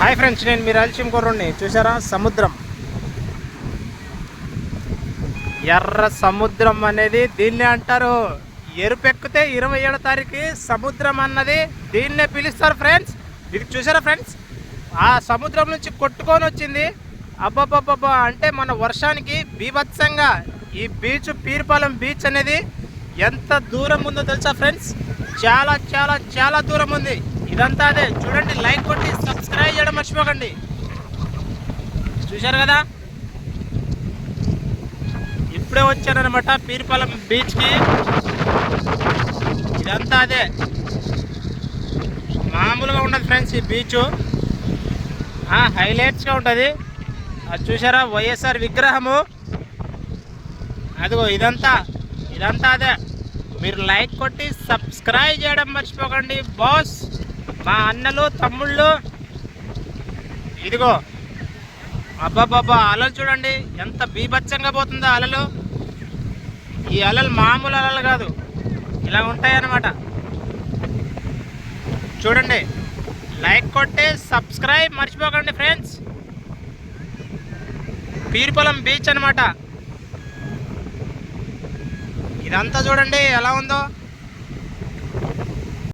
Hi friends నేను మీ రాయలసీమ కుర్రుణ్ణి చూసారా సముద్రం. ఎర్ర సముద్రం అనేది దీన్నే అంటారు. ఎరుపెక్కితే ఇరవై ఏడో తారీఖు సముద్రం అన్నది దీన్నే పిలుస్తారు ఫ్రెండ్స్. ఇది చూసారా ఫ్రెండ్స్? ఆ సముద్రం నుంచి కొట్టుకొని వచ్చింది. అబ్బబ్బబ్బబ్బా అంటే మన వర్షానికి బీభత్సంగా ఈ బీచ్ పీర్పాలెం బీచ్ అనేది ఎంత దూరం ఉందో తెలుసా ఫ్రెండ్స్? చాలా చాలా చాలా దూరం ఉంది. ఇదంతా అదే. చూడండి లైక్ కొట్టి మర్చిపోకండి చూశారు కదా? ఇప్పుడే వచ్చానమాట పీర్పాలెం బీచ్కి ఇదంతా అదే. మామూలుగా ఉండదు ఫ్రెండ్స్ ఈ బీచ్ హైలైట్స్గా ఉంటుంది. అది చూసారా వైఎస్ఆర్ విగ్రహము. అదిగో ఇదంతా. ఇదంతా అదే. మీరు లైక్ కొట్టి సబ్స్క్రైబ్ చేయడం మర్చిపోకండి బాస్. మా అన్నలు తమ్ముళ్ళు ఇదిగో. అబ్బాబ్బాబ్బా అలలు చూడండి. ఎంత బీభత్సంగా పోతుందో అలలు. ఈ అలలు మామూలు అలలు కాదు. ఇలా ఉంటాయన్నమాట. చూడండి. లైక్ కొట్టి సబ్స్క్రైబ్ మర్చిపోకండి ఫ్రెండ్స్. పీర్పొలం బీచ్ అనమాట ఇదంతా చూడండి ఎలా ఉందో.